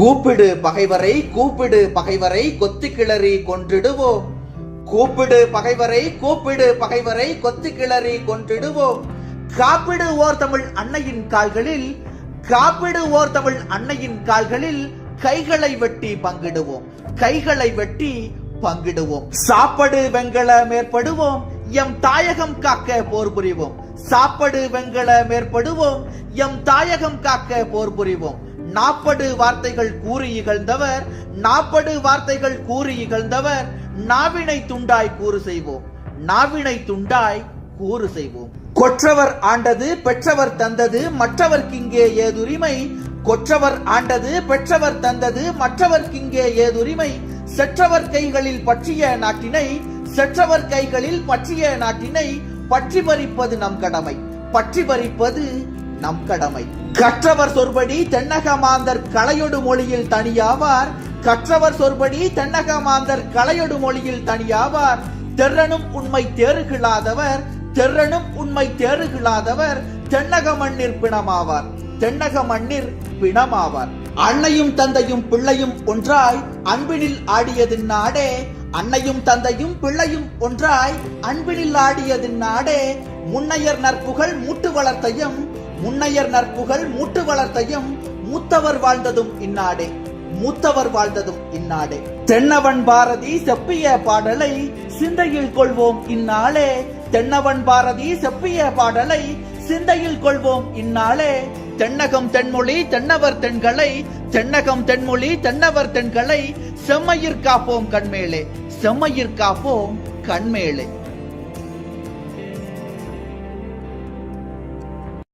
கூப்பிடு பகைவரை கூப்பிடு பகைவரை கொத்தி கிளறி கொன்றிடுவோம். கூப்பிடு பகைவரை கூப்பிடு பகைவரை கொத்து கிளறி கொன்றிடுவோம். காப்பிடு ஓர் தமிழ் அன்னையின் கால்களில் காப்பிடு ஓர் தமிழ் அன்னையின் கால்களில் கைகளை வெட்டி பங்கிடுவோம். கைகளை வெட்டி பங்கிடுவோம். சாப்படு வெங்கல மேற்படுவோம். எம் தாயகம் காக்க போர் புரிவோம். சாப்படு வெங்கல மேற்படுவோம். எம் தாயகம் காக்க போர் புரிவோம். நாப்படு வார்த்தைகள் கூறி இகழ்ந்தவர் நாப்படு வார்த்தைகள் கூறி இகழ்ந்தவர் நாவினை துண்டாய் கூறு செய்வோம். நாவினை துண்டாய் கூறு செய்வோம். கொற்றவர் ஆண்டது பெற்றவர் தந்தது மற்றவர்க்கிங்கே ஏதுரிமை. கொற்றவர் ஆண்டது பெற்றவர் தந்தது மற்றவர்க்கிங்கே ஏதுரிமை. செற்றவர் கைகளில் பற்றிய நாட்டினை செற்றவர் கைகளில் பற்றிய நாட்டினை பற்றி பறிப்பது நம் கடமை. பற்றி பறிப்பது நம் கடமை கற்றவர் சொற்படி தென்னக மாந்தர் கலையொடு மொழியில் தனியாவார். கற்றவர் சொற்படி தென்னக மாந்தர் கலையொடு மொழியில் தனியாவார். தெர்ரனும் உண்மை தேறுகிலாதவர் தெர்ரனும் உண்மை தேறுகிலாதவர் தென்னக மண்ணிற் பிணமாவார். தென்னக மண்ணிற் பிணமாவார். அன்னையும் தந்தையும் பிள்ளையும் ஒன்றாய் அன்பினில் ஆடியது நாடே. அன்னையும் தந்தையும் பிள்ளையும் ஒன்றாய் அன்பினில் ஆடியது நாடே. முன்னையர் நற்புகழ் மூட்டு வளர்த்தையும் முன்னையர் நற்புகழ் மூட்டு வளர்த்தையும் மூத்தவர் வாழ்ந்ததும் இந்நாடே மூத்தவர் வாழ்ந்ததும் இந்நாடே. தென்னவன் பாரதி செப்பிய பாடலை சிந்தையில் கொள்வோம் இந்நாளே. தென்னவன் பாரதி செப்பிய பாடலை சிந்தையில் கொள்வோம் இந்நாளே. தென்னகம் தென்மொழி தென்னவர் தென்களை தென்னகம் தென்மொழி தென்னவர் தென்களை செம்மையிற்காப்போம் கண்மேலே செம்மையிற் காப்போம் கண்மேலே.